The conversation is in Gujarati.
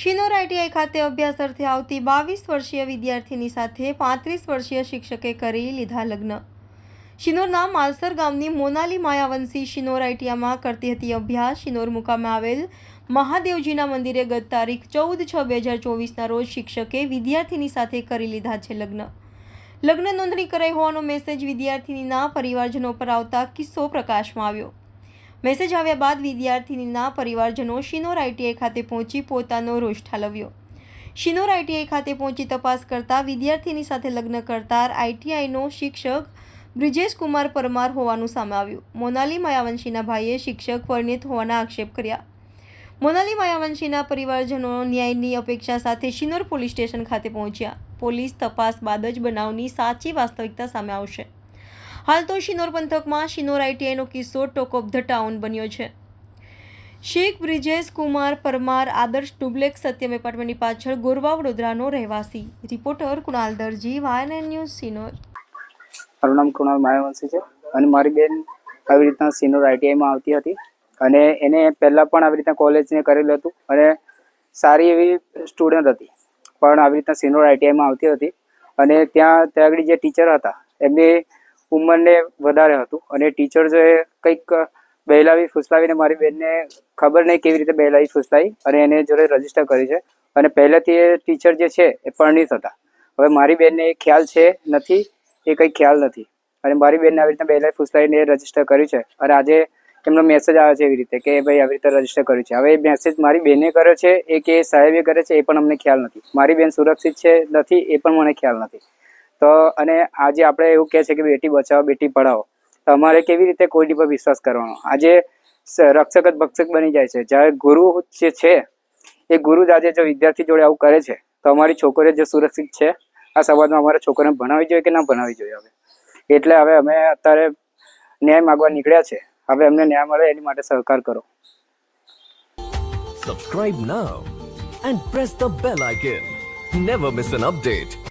શિનોર આઈટીઆઈ ખાતે અભ્યાસ અર્થે આવતી બાવીસ વર્ષીય વિદ્યાર્થીની સાથે પાંત્રીસ વર્ષીય શિક્ષકે કરી લીધા લગ્ન. શિનોરના માલસર ગામની મોનાલી માયાવંશી શિનોર આઈટીઆઈમાં કરતી હતી અભ્યાસ. શિનોર મુકામે આવેલ મહાદેવજીના મંદિરે ગત તારીખ ચૌદ છ બે હજાર ચોવીસના રોજ શિક્ષકે વિદ્યાર્થીની સાથે કરી લીધા છે લગ્ન. લગ્ન નોંધણી કરાઈ હોવાનો મેસેજ વિદ્યાર્થીનીના પરિવારજનો પર આવતા કિસ્સો પ્રકાશમાં આવ્યો. મેસેજ આવ્યા બાદ વિદ્યાર્થીનીના પરિવારજનો શિનોર આઈટીઆઈ ખાતે પહોંચી પોતાનો રોષ ઠાલવ્યો. શિનોર આઈટીઆઈ ખાતે પહોંચી તપાસ કરતા વિદ્યાર્થીની સાથે લગ્ન કરતા આઈટીઆઈનો શિક્ષક બ્રિજેશ કુમાર પરમાર હોવાનું સામે આવ્યું. મોનાલી માયાવંશીના ભાઈએ શિક્ષક વર્ણિત હોવાના આક્ષેપ કર્યા. મોનાલી માયાવંશીના પરિવારજનો ન્યાયની અપેક્ષા સાથે શિનોર પોલીસ સ્ટેશન ખાતે પહોંચ્યા. પોલીસ તપાસ બાદ જ બનાવની સાચી વાસ્તવિકતા સામે આવશે. હાલ તો શિનોર પંથકમાં શિનોર આઈટીઆઈનો કિસ્સો ટોક ઓફ ધ ટાઉન બન્યો છે. શેખ બ્રિજેશ કુમાર પરમાર, આદર્શ ડુપ્લેક્સ સત્યમ એપાર્ટમેન્ટની પાછળ ગોરવા વડોદરાનો રહેવાસી. રિપોર્ટર કુણાલ દરજી વાયન ન્યૂઝ સિનોર મારું નામ કુણાલ માયાવંશી છે અને મારી બેન આવી રીતના સિનોર આઈટીઆઈમાં આવતી હતી અને એને પહેલાં પણ આવી રીતના કોલેજને કરેલું હતું અને સારી એવી સ્ટુડન્ટ હતી. પણ આવી રીતના સિનોર આઈટીઆઈમાં આવતી હતી અને ત્યાં ત્યાં આગળ જે ટીચર હતા એમની ઉંમરને વધારે હતું. અને ટીચર જોએ કંઈક બહેલાવી ફૂસલાવીને મારી બેનને ખબર નહીં કેવી રીતે બહેલાવી ફૂસલાવી અને એને જોડે રજિસ્ટર કરી છે. અને પહેલેથી એ ટીચર જે છે એ પરણિત હતા. હવે મારી બેનને એ ખ્યાલ છે નથી, એ કંઈ ખ્યાલ નથી. અને મારી બેનને આવી રીતે બહેલાવી ફૂસલાવીને રજિસ્ટર કર્યું છે. અને આજે એમનો મેસેજ આવે છે એવી રીતે કે ભાઈ આવી રીતે રજિસ્ટર કર્યું છે. હવે એ મેસેજ મારી બેને કર્યો છે, એ કે સાહેબે કરે છે, એ પણ અમને ખ્યાલ નથી. મારી બેન સુરક્ષિત છે નથી, એ પણ મને ખ્યાલ નથી. તો અને આજે આપણે એવું કહે છે કે બેટી બચાવો, બેટી પઢાવો. તો અમારે કેવી રીતે કોઈની પર વિશ્વાસ કરવાનો? આજે રક્ષક જ ભક્ષક બની જાય છે. જ્યારે ગુરુ જે છે, એ ગુરુ જ આજે જો વિદ્યાર્થી જોડે આવું કરે છે, તો અમારી છોકરીઓ જે સુરક્ષિત છે. આ સમાજમાં અમારે છોકરીને ભણાવવી જોઈએ કે ના ભણાવવી જોઈએ હવે? એટલે હવે અમે અત્યારે ન્યાય માગવા નીકળ્યા છે. હવે અમને ન્યાય મળે એની માટે સહકાર કરો. Subscribe now and press the bell icon never miss an update.